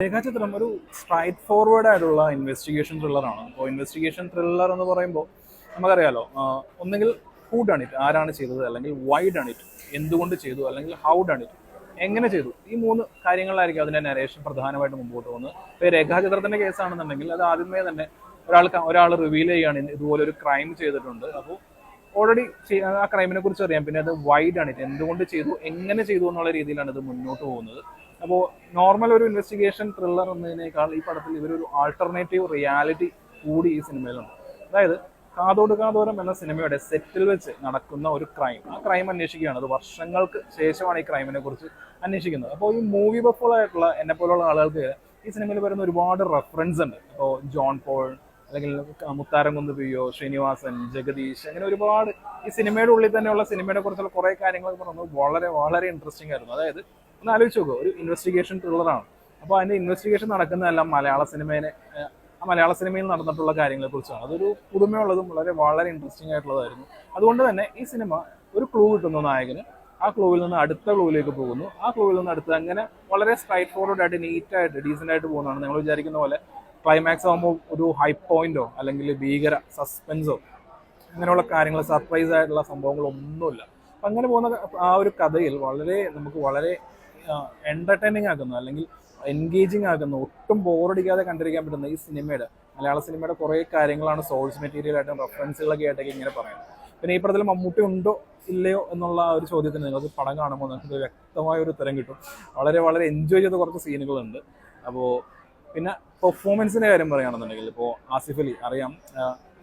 രേഖാചിത്രം ഒരു straight forward ആയിട്ടുള്ള ഇൻവെസ്റ്റിഗേഷൻ ത്രില്ലറാണ് അപ്പോൾ ഇൻവെസ്റ്റിഗേഷൻ ത്രില്ലർ എന്ന് പറയുമ്പോൾ നമുക്കറിയാലോ ഒന്നെങ്കിൽ ഹൂ ഡൺ ആരാണ് ചെയ്തത് അല്ലെങ്കിൽ വൈ ഡൺ ഇറ്റ് എന്തുകൊണ്ട് ചെയ്തു അല്ലെങ്കിൽ ഹൗ ഡൺ എങ്ങനെ ചെയ്തു ഈ മൂന്ന് കാര്യങ്ങളിലായിരിക്കും അതിന്റെ നരേഷൻ പ്രധാനമായിട്ട് മുമ്പോട്ട് പോകുന്നത്. ഇപ്പോൾ രേഖാചിത്രത്തിന്റെ കേസാണെന്നുണ്ടെങ്കിൽ അത് ആദ്യമേ തന്നെ ഒരാൾ ഒരാൾ റിവീൽ ചെയ്യുകയാണ് ഇതുപോലെ ഒരു ക്രൈം ചെയ്തിട്ടുണ്ട്. അപ്പോൾ ഓൾറെഡി ആ ക്രൈമിനെ കുറിച്ച് അറിയാം. പിന്നെ അത് വൈഡ് ആണ് ഇത് എന്തുകൊണ്ട് ചെയ്തു എങ്ങനെ ചെയ്തു എന്നുള്ള രീതിയിലാണ് ഇത് മുന്നോട്ട് പോകുന്നത്. അപ്പോൾ നോർമൽ ഒരു ഇൻവെസ്റ്റിഗേഷൻ ത്രില്ലർ എന്നതിനേക്കാൾ ഈ പടത്തിൽ ഇവരൊരു ആൾട്ടർനേറ്റീവ് റിയാലിറ്റി കൂടി ഈ സിനിമയിലുണ്ട് അതായത് കാതോട് കാതോരം എന്ന സിനിമയുടെ സെറ്റിൽ വെച്ച് നടക്കുന്ന ഒരു ക്രൈം ആ ക്രൈം അന്വേഷിക്കുകയാണ്. അത് വർഷങ്ങൾക്ക് ശേഷമാണ് ഈ ക്രൈമിനെ കുറിച്ച് അന്വേഷിക്കുന്നത്. അപ്പോൾ ഈ മൂവി ബഫോളായിട്ടുള്ള എന്നെ പോലുള്ള ആളുകൾക്ക് ഈ സിനിമയിൽ വരുന്ന ഒരുപാട് റെഫറൻസ് ഉണ്ട്. അപ്പോൾ ജോൺ പോൾ അല്ലെങ്കിൽ മുത്താരംകുന്ന് പിയോ ശ്രീനിവാസൻ ജഗദീഷ് അങ്ങനെ ഒരുപാട് ഈ സിനിമയുടെ ഉള്ളിൽ തന്നെയുള്ള സിനിമയെ കുറിച്ചുള്ള കുറെ കാര്യങ്ങളൊക്കെ പറഞ്ഞത് വളരെ വളരെ ഇൻട്രസ്റ്റിംഗ് ആയിരുന്നു. അതായത് ഒന്ന് ആലോചിച്ച് നോക്കുക ഒരു ഇൻവെസ്റ്റിഗേഷൻ ത്രില്ലറാണ് അപ്പോൾ അതിന്റെ ഇൻവെസ്റ്റിഗേഷൻ നടക്കുന്നതെല്ലാം മലയാള സിനിമേനെ ആ മലയാള സിനിമയിൽ നടന്നിട്ടുള്ള കാര്യങ്ങളെക്കുറിച്ചാണ്. അതൊരു പുതുമയുള്ളതും വളരെ വളരെ ഇൻട്രസ്റ്റിംഗ് ആയിട്ടുള്ളതായിരുന്നു. അതുകൊണ്ട് തന്നെ ഈ സിനിമ ഒരു ക്ലൂ കിട്ടുന്നു നായകന്. ആ ക്ലൂവിൽ നിന്ന് അടുത്ത ക്ലൂവിലേക്ക് പോകുന്നു. ആ ക്ലൂവിൽ നിന്ന് അടുത്ത് അങ്ങനെ വളരെ സ്ട്രൈറ്റ് ഫോർവേഡ് ആയിട്ട് നീറ്റ് ആയിട്ട് ഡീസന്റ് ആയിട്ട് പോകുന്നതാണ്. നിങ്ങൾ വിചാരിക്കുന്ന പോലെ ക്ലൈമാക്സ് ആകുമ്പോൾ ഒരു ഹൈ പോയിന്റോ അല്ലെങ്കിൽ ഭീകര സസ്പെൻസോ അങ്ങനെയുള്ള കാര്യങ്ങൾ സർപ്രൈസ് ആയിട്ടുള്ള സംഭവങ്ങളൊന്നുമില്ല. അപ്പം അങ്ങനെ പോകുന്ന ആ ഒരു കഥയിൽ വളരെ നമുക്ക് വളരെ എന്റർടൈനിങ് ആക്കുന്നു അല്ലെങ്കിൽ എൻഗേജിങ് ആക്കുന്നു ഒട്ടും ബോറടിക്കാതെ കണ്ടിരിക്കാൻ പറ്റുന്ന ഈ സിനിമയുടെ മലയാള സിനിമയുടെ കുറേ കാര്യങ്ങളാണ് സോഴ്സ് മെറ്റീരിയൽ ആയിട്ടും റെഫറൻസുകളൊക്കെ ആയിട്ടൊക്കെ ഇങ്ങനെ പറയുന്നത്. പിന്നെ ഈ പടത്തിൽ മമ്മൂട്ടി ഉണ്ടോ ഇല്ലയോ എന്നുള്ള ഒരു ചോദ്യത്തിന് നിങ്ങൾക്ക് പടം കാണുമ്പോൾ നിങ്ങൾക്ക് വ്യക്തമായ ഒരു ഉത്തരം കിട്ടും. വളരെ വളരെ എൻജോയ് ചെയ്ത കുറച്ച് സീനുകളുണ്ട് അപ്പോൾ പിന്നെ പെർഫോമൻസിന്റെ കാര്യം പറയുകയാണെന്നുണ്ടെങ്കിൽ ഇപ്പോൾ ആസിഫ് അലി അറിയാം.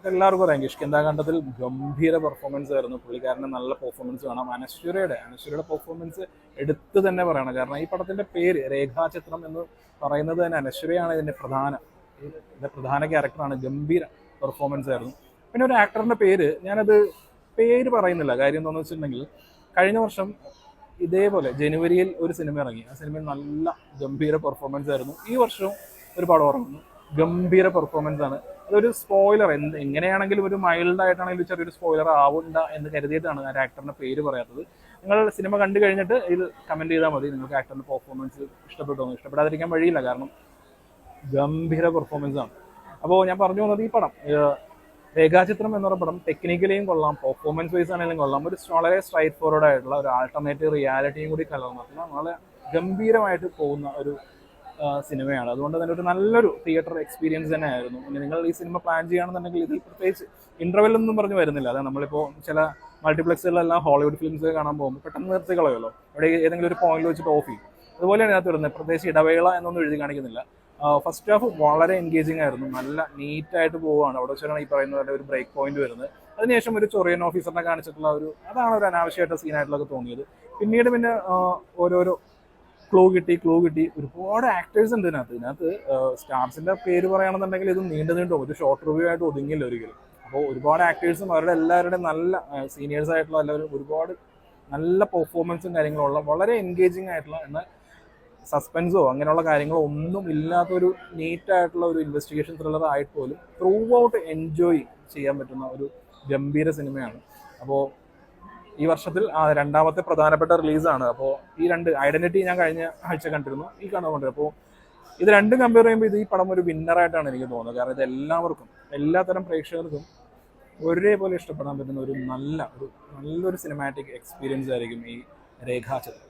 എല്ലാവർക്കും അറിയാം കണ്ടതിൽ ഗംഭീര പെർഫോമൻസ് ആയിരുന്നു. പുള്ളിക്കാരന്റെ നല്ല പെർഫോമൻസ് കാണാം അനശ്വരയുടെ അനശ്വരയുടെ പെർഫോമൻസ് എടുത്ത് തന്നെ പറയണം. കാരണം ഈ പടത്തിന്റെ പേര് രേഖാചിത്രം എന്ന് പറയുന്നത് തന്നെ അനശ്വരയാണ് ഇതിന്റെ പ്രധാന ഇതിന്റെ പ്രധാന ക്യാരക്ടറാണ് ഗംഭീര പെർഫോമൻസ് ആയിരുന്നു. പിന്നെ ഒരു ആക്ടറിന്റെ പേര് ഞാനത് പേര് പറയുന്നില്ല. കാര്യം എന്താണെന്ന് വെച്ചിട്ടുണ്ടെങ്കിൽ കഴിഞ്ഞ വർഷം ഇതേപോലെ ജനുവരിയിൽ ഒരു സിനിമ ഇറങ്ങി. ആ സിനിമയിൽ നല്ല ഗംഭീര പെർഫോമൻസ് ആയിരുന്നു. ഈ വർഷവും ഒരു പടം ഇറങ്ങുന്നു. ഗംഭീര പെർഫോമൻസ് ആണ്. അതൊരു സ്പോയിലർ എന്ത് എങ്ങനെയാണെങ്കിലും ഒരു മൈൽഡ് ആയിട്ടാണെങ്കിലും ചെറിയൊരു സ്പോയിലർ ആവണ്ട എന്ന് കരുതിയിട്ടാണ് ആ ആക്ടറിന്റെ പേര് പറയാത്തത്. നിങ്ങൾ സിനിമ കണ്ടു കഴിഞ്ഞിട്ട് ഇത് കമന്റ് ചെയ്താൽ മതി. നിങ്ങൾക്ക് ആക്ടറിന്റെ പെർഫോമൻസ് ഇഷ്ടപ്പെട്ടോ ഇഷ്ടപ്പെടാതിരിക്കാൻ വഴിയില്ല. കാരണം ഗംഭീര പെർഫോമൻസ് ആണ്. അപ്പോൾ ഞാൻ പറഞ്ഞു വന്നത് ഈ പടം രേഖാചിത്രം എന്ന് പറയുന്ന പടം ടെക്നിക്കലിയും കൊള്ളാം പെർഫോമൻസ് വൈസ് ആണെങ്കിലും കൊള്ളാം. ഒരു വളരെ സ്ട്രൈറ്റ് ഫോർവേഡ് ആയിട്ടുള്ള ഒരു ആൾട്ടർനേറ്റീവ് റിയാലിറ്റിയും കൂടി കലർന്നിട്ടുള്ള വളരെ ഗംഭീരമായിട്ട് പോകുന്ന ഒരു സിനിമയാണ്. അതുകൊണ്ട് തന്നെ ഒരു നല്ലൊരു തിയേറ്റർ എക്സ്പീരിയൻസ് തന്നെ ആയിരുന്നു പിന്നെ നിങ്ങൾ ഈ സിനിമ പ്ലാൻ ചെയ്യുകയാണെന്നുണ്ടെങ്കിൽ ഇതിൽ പ്രത്യേകിച്ച് ഇന്റർവെൽ ഒന്നും പറഞ്ഞ് വരുന്നില്ല. അതായത് നമ്മളിപ്പോൾ ചില മൾട്ടിപ്ലക്സുകളിലെല്ലാം ഹോളിവുഡ് ഫിലിംസ് കാണാൻ പോകുമ്പോൾ പെട്ടെന്ന് നിർത്തി കളയുമല്ലോ. അവിടെ ഏതെങ്കിലും ഒരു പോയിന്റിൽ വെച്ചിട്ട് ഓഫ് ചെയ്യും. അതുപോലെയാണ് ഇതിനകത്ത് വരുന്നത് പ്രത്യേകിച്ച് ഇടവേള എന്നൊന്നും എഴുതി കാണിക്കുന്നില്ല. ഫസ്റ്റ് ഹാഫ് വളരെ എൻഗേജിങ് ആയിരുന്നു. നല്ല നീറ്റായിട്ട് പോവുകയാണ്. അവിടെ വെച്ചാണ് ഈ പറയുന്ന ഒരു ബ്രേക്ക് പോയിന്റ് വരുന്നത്. അതിനുശേഷം ഒരു ചൊറിയൻ ഓഫീസറിനെ കാണിച്ചിട്ടുള്ള ഒരു അതാണ് ഒരു അനാവശ്യമായിട്ട് സീനായിട്ടുള്ളതൊക്കെ തോന്നിയത്. പിന്നീട് പിന്നെ ഓരോരോ ക്ലൂ കിട്ടി ക്ലോ കിട്ടി. ഒരുപാട് ആക്ടേഴ്സ് ഉണ്ട് ഇതിനകത്ത്. ഇതിനകത്ത് സ്റ്റാർസിന്റെ പേര് പറയുകയാണെന്നുണ്ടെങ്കിൽ ഇത് നീണ്ടു നീണ്ടു ഒരു ഷോർട്ട് റിവ്യൂ ആയിട്ട് ഒതുങ്ങില്ല ഒരിക്കലും. അപ്പോൾ ഒരുപാട് ആക്ടേഴ്സും അവരുടെ എല്ലാവരുടെയും നല്ല സീനിയേഴ്സ് ആയിട്ടുള്ള എല്ലാവരും ഒരുപാട് നല്ല പെർഫോമൻസും കാര്യങ്ങളുള്ള വളരെ എൻഗേജിങ് ആയിട്ടുള്ള എന്നാൽ സസ്പെൻസോ അങ്ങനെയുള്ള കാര്യങ്ങളോ ഒന്നും ഇല്ലാത്തൊരു നീറ്റ് ആയിട്ടുള്ള ഒരു ഇൻവെസ്റ്റിഗേഷൻ ത്രില്ലർ ആയിട്ട് പോലും ത്രൂ ഔട്ട് എൻജോയ് ചെയ്യാൻ പറ്റുന്ന ഒരു ഗംഭീര സിനിമയാണ് അപ്പോൾ ഈ വർഷത്തിൽ രണ്ടാമത്തെ പ്രധാനപ്പെട്ട റിലീസാണ്. അപ്പോൾ ഈ രണ്ട് ഐഡന്റിറ്റി ഞാൻ കഴിഞ്ഞ ആഴ്ച കണ്ടിരുന്നു. ഈ കണ്ടുകൊണ്ട് അപ്പോൾ ഇത് രണ്ടും കമ്പയർ ചെയ്യുമ്പോൾ ഇത് ഈ പടം ഒരു വിന്നറായിട്ടാണ് എനിക്ക് തോന്നുന്നത്. കാരണം ഇത് എല്ലാവർക്കും എല്ലാത്തരം പ്രേക്ഷകർക്കും ഒരേപോലെ ഇഷ്ടപ്പെടാൻ പറ്റുന്ന ഒരു നല്ല ഒരു നല്ലൊരു സിനിമാറ്റിക് എക്സ്പീരിയൻസ് ആയിരിക്കും ഈ രേഖാചിത്രം.